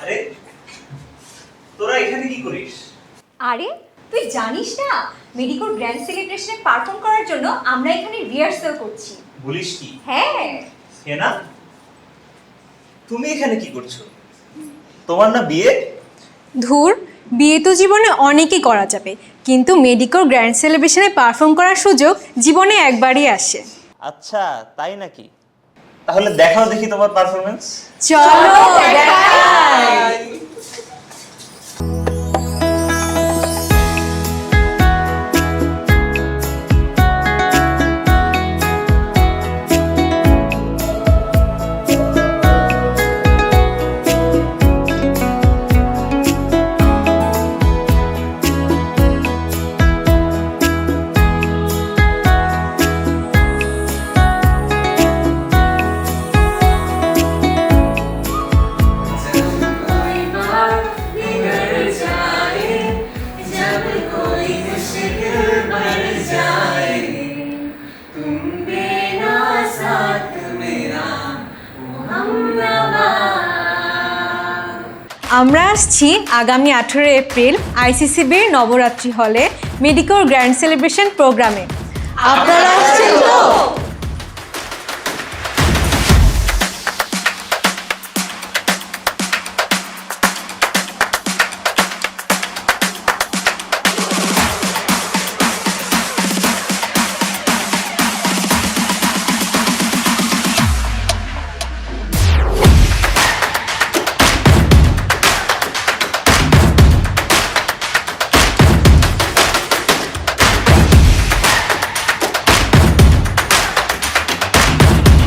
আরে তোরা এখানে কি করিস? আরে তুই জানিস না মেডিকোর গ্র্যান্ড সেলিব্রেশনে পারফর্ম করার জন্য আমরা এখানে রিহার্সাল করছি। বলিস কি? হ্যাঁ। হেনা তুমি এখানে কি করছ? তোমার না বিয়ে? ধুর বিয়ে তো জীবনে অনেকই করা যাবে কিন্তু মেডিকোর গ্র্যান্ড সেলিব্রেশনে পারফর্ম করার সুযোগ জীবনে একবারই আসে। আচ্ছা তাই নাকি তাহলে দেখাও দেখি তোমার পারফরমেন্স চলো দেখাই। আমরা আসছি আগামী আঠেরো এপ্রিল আইসিসিবির নবরাত্রি হলে মেডিকোর গ্র্যান্ড সেলিব্রেশন প্রোগ্রামে। আপনারা আসছেন তো?